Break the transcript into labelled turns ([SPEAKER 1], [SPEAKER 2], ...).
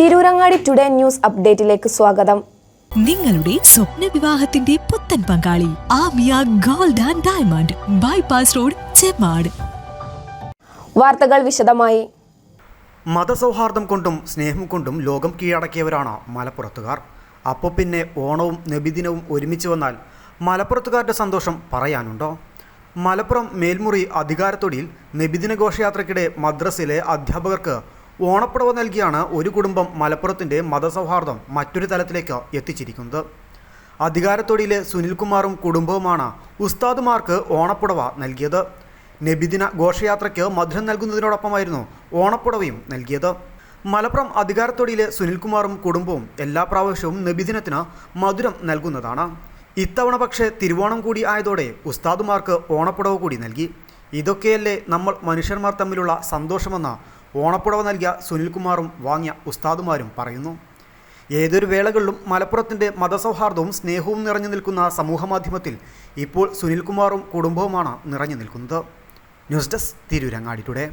[SPEAKER 1] Tirurangadi today news അപ്ഡേറ്റിലേക്ക് സ്വാഗതം.
[SPEAKER 2] നിങ്ങളുടെ സ്വപ്ന വിവാഹത്തിന്റെ പുത്തൻ പങ്കാളി Amiya gold and diamond bypass road Chemmad.
[SPEAKER 1] വാർത്തകൾ വിശദമായി.
[SPEAKER 3] മതസൗഹാർദ്ദം കൊണ്ടും സ്നേഹം കൊണ്ടും ലോകം കീഴടക്കിയവരാണ് മലപ്പുറത്തുകാർ. അപ്പോൾ പിന്നെ ഓണവും നബിദിനവും ഒരുമിച്ച് വന്നാൽ മലപ്പുറത്തുകാരുടെ സന്തോഷം പറയാനുണ്ടോ? മലപ്പുറം മേൽമുറി അധികാരത്തൊടിയിൽ നബിദിന ഘോഷയാത്രയ്ക്കിടെ മദ്രസയിലെ അധ്യാപകർക്ക് ഓണപ്പുടവ നൽകിയാണ് ഒരു കുടുംബം മലപ്പുറത്തിന്റെ മതസൗഹാർദ്ദം മറ്റൊരു തലത്തിലേക്ക് എത്തിച്ചിരിക്കുന്നത്. അധികാരത്തൊടിയിലെ സുനിൽകുമാറും കുടുംബവുമാണ് ഉസ്താദുമാർക്ക് ഓണപ്പുടവ നൽകിയത്. നബിദിന ഘോഷയാത്രയ്ക്ക് മധുരം നൽകുന്നതിനോടൊപ്പമായിരുന്നു ഓണപ്പുടവയും നൽകിയത്. മലപ്പുറം അധികാരത്തൊടിയിലെ സുനിൽകുമാറും കുടുംബവും എല്ലാ പ്രാവശ്യവും നബിദിനത്തിന് മധുരം നൽകുന്നതാണ്. ഇത്തവണ പക്ഷേ തിരുവോണം കൂടി ആയതോടെ ഉസ്താദുമാർക്ക് ഓണപ്പുടവ കൂടി നൽകി. ഇതൊക്കെയല്ലേ നമ്മൾ മനുഷ്യന്മാർ തമ്മിലുള്ള സന്തോഷമെന്ന ഓണപ്പുടവ നൽകിയ സുനിൽകുമാറും വാങ്ങിയ ഉസ്താദുമാരും പറയുന്നു. ഏതൊരു വേളകളിലും മലപ്പുറത്തിന്റെ മതസൗഹാർദ്ദവും സ്നേഹവും നിറഞ്ഞു നിൽക്കുന്ന സമൂഹമാധ്യമത്തിൽ ഇപ്പോൾ സുനിൽകുമാറും കുടുംബവുമാണ് നിറഞ്ഞു നിൽക്കുന്നത്. News desk Tirurangadi today.